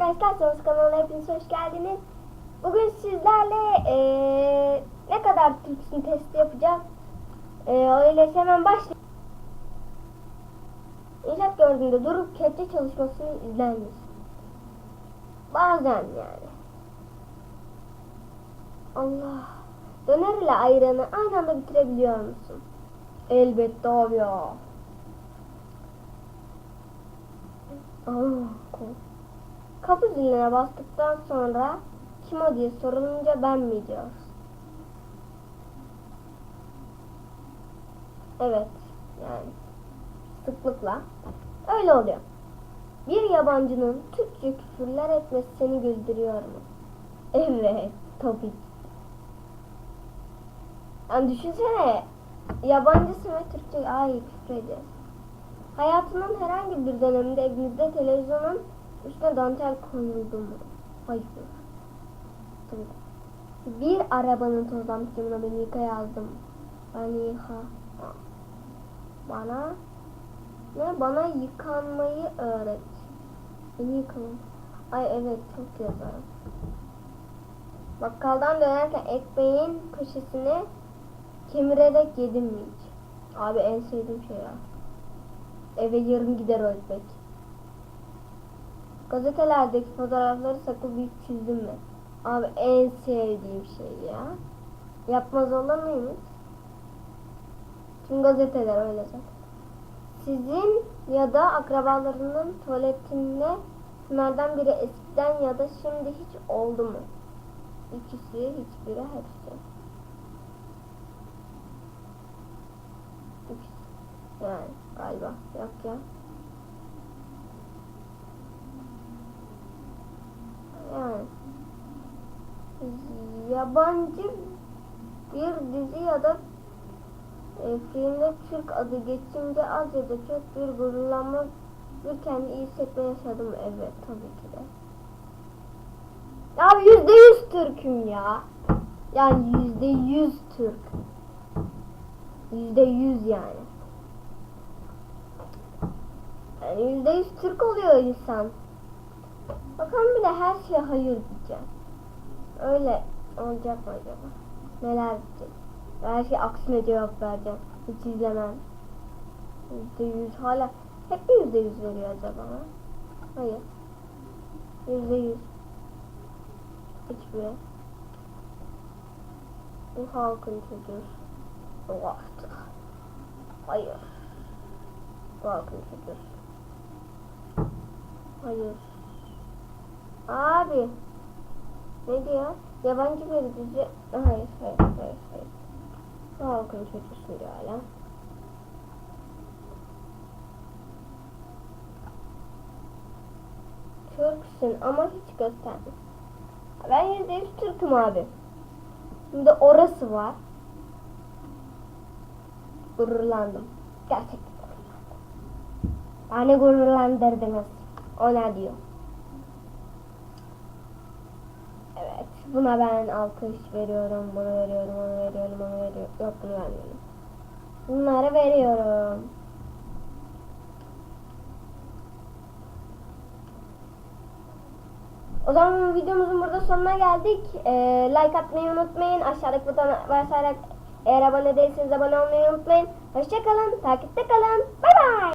arkadaşlar Sos kanalına hepiniz hoş geldiniz. Bugün sizlerle eee, ne kadar Türksün testi yapacağız. Eee öyleyse hemen başlayalım. İnşaat gördüğünde durup kepçe çalışmasını izleyiniz. Bazen yani. Allah. Döner ile ayranı aynı anda bitirebiliyor musun? Elbette abi ya. Aa, kork- Kapı ziline bastıktan sonra kim o diye sorulunca ben mi diyoruz? Evet. Yani sıklıkla öyle oluyor. Bir yabancının Türkçe küfürler etmesi seni güldürüyor mu? Evet. Tabii. Yani düşünsene yabancısın ve Türkçe ay küfür ediyorsun. Hayatının herhangi bir döneminde evinizde televizyonun üstüne dantel koyuldu mu? Hayır. Bir arabanın tozlanmış camına beni yıka yazdım. Beni yıka. Bana ne? Bana yıkanmayı öğret. Beni yıkamam. Ay evet çok yazarım. Bakkaldan dönerken ekmeğin köşesini kemirerek yedim mi hiç? Abi en sevdiğim şey ya. Eve yarım gider o ekmek. Gazetelerdeki fotoğrafları saklı büyük çizdim mi? Abi en sevdiğim şey ya. Yapmaz olur muyuz? Tüm gazeteler öyle zaten. Sizin ya da akrabalarının tuvaletinde bunlardan biri eskiden ya da şimdi hiç oldu mu? İkisi, hiçbiri, hepsi. İkisi. Yani galiba. Yok ya. Yani. Yabancı bir dizi ya da e, filmde Türk adı geçince az ya da çok bir gururlanma bir kendi iyi hissetme yaşadım. Evet tabii ki de. Ya yüzde yüz Türk'üm ya. Yani yüzde yüz Türk. Yüzde yüz yani. Yani yüzde yüz Türk oluyor insan. Bakalım bir de her şeye hayır diyeceğim. Öyle olacak mı acaba? Neler diyecek? Şey aksine cevap vereceğim. Hiç izlemem. Yüzde yüz hala hep mi yüzde yüz veriyor acaba? ha? Hayır. Yüzde yüz. Hiçbiri. Bu halkın çocuğu. Bu vakti. Hayır. Bu halkın çocuğu. Hayır. Abi. Ne diyor? Yabancı bir dizi. Hayır, hayır, hayır, hayır. Halkın çocuğusun diyor hala. Türksün ama hiç gösterme. Ben yüzde yüz Türk'üm abi. Şimdi orası var. Gururlandım. Gerçekten gururlandım. Beni gururlandırdınız. O ne diyor? Evet. Buna ben alkış veriyorum. Bunu veriyorum. Onu veriyorum. Onu veriyorum. Yok bunu vermiyorum. Bunları veriyorum. O zaman videomuzun burada sonuna geldik. Ee, like atmayı unutmayın. Aşağıdaki butona basarak eğer abone değilseniz abone olmayı unutmayın. Hoşçakalın. Takipte kalın. Bay bay.